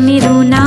మీరు నా